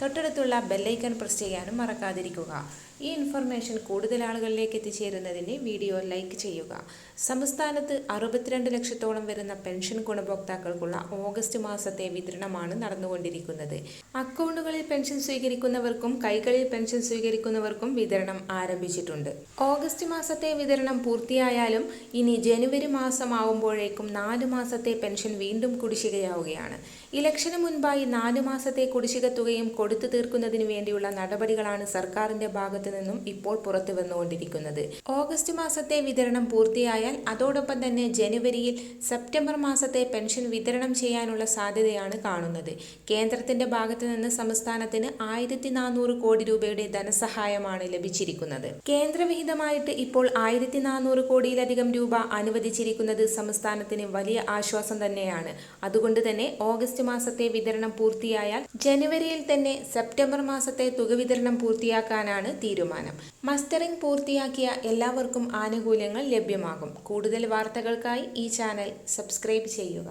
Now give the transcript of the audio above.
തൊട്ടടുത്തുള്ള bell icon press ചെയ്യാനും മറക്കാതിരിക്കുക. ഈ ഇൻഫർമേഷൻ കൂടുതൽ ആളുകളിലേക്ക് എത്തിച്ചേരുന്നതിന് വീഡിയോ ലൈക്ക് ചെയ്യുക. സംസ്ഥാനത്ത് അറുപത്തിരണ്ട് ലക്ഷത്തോളം വരുന്ന പെൻഷൻ ഗുണഭോക്താക്കൾക്കുള്ള ഓഗസ്റ്റ് മാസത്തെ വിതരണമാണ് നടന്നുകൊണ്ടിരിക്കുന്നത്. അക്കൗണ്ടുകളിൽ പെൻഷൻ സ്വീകരിക്കുന്നവർക്കും കൈകളിൽ പെൻഷൻ സ്വീകരിക്കുന്നവർക്കും വിതരണം ആരംഭിച്ചിട്ടുണ്ട്. ഓഗസ്റ്റ് മാസത്തെ വിതരണം പൂർത്തിയായാലും ഇനി ജനുവരി മാസമാവുമ്പോഴേക്കും നാല് മാസത്തെ പെൻഷൻ വീണ്ടും കുടിശ്ശികയാവുകയാണ്. ഇലക്ഷന് മുൻപായി നാല് മാസത്തെ കുടിശ്ശിക തുകയും കൊടുത്തു തീർക്കുന്നതിന് വേണ്ടിയുള്ള നടപടികളാണ് സർക്കാരിന്റെ ഭാഗത്തു നിന്നും ഇപ്പോൾ പുറത്തു വന്നുകൊണ്ടിരിക്കുന്നത്. ഓഗസ്റ്റ് മാസത്തെ വിതരണം പൂർത്തിയായാൽ അതോടൊപ്പം തന്നെ ജനുവരിയിൽ സെപ്റ്റംബർ മാസത്തെ പെൻഷൻ വിതരണം ചെയ്യാനുള്ള സാധ്യതയാണ് കാണുന്നത്. കേന്ദ്രത്തിന്റെ ഭാഗത്തു നിന്ന് സംസ്ഥാനത്തിന് ആയിരത്തി കോടി രൂപയുടെ ധനസഹായമാണ് ലഭിച്ചിരിക്കുന്നത്. കേന്ദ്രവിഹിതമായിട്ട് ഇപ്പോൾ ആയിരത്തി കോടിയിലധികം രൂപ അനുവദിച്ചിരിക്കുന്നത് സംസ്ഥാനത്തിന് വലിയ ആശ്വാസം തന്നെയാണ്. അതുകൊണ്ട് തന്നെ ഓഗസ്റ്റ് മാസത്തെ വിതരണം പൂർത്തിയായാൽ ജനുവരിയിൽ തന്നെ സെപ്റ്റംബർ മാസത്തെ തുക വിതരണം പൂർത്തിയാക്കാനാണ് തീരുമാനം. മസ്റ്ററിംഗ് പൂർത്തിയാക്കിയ എല്ലാവർക്കും ആനുകൂല്യങ്ങൾ ലഭ്യമാകും. കൂടുതൽ വാർത്തകൾക്കായി ഈ ചാനൽ സബ്സ്ക്രൈബ് ചെയ്യുക.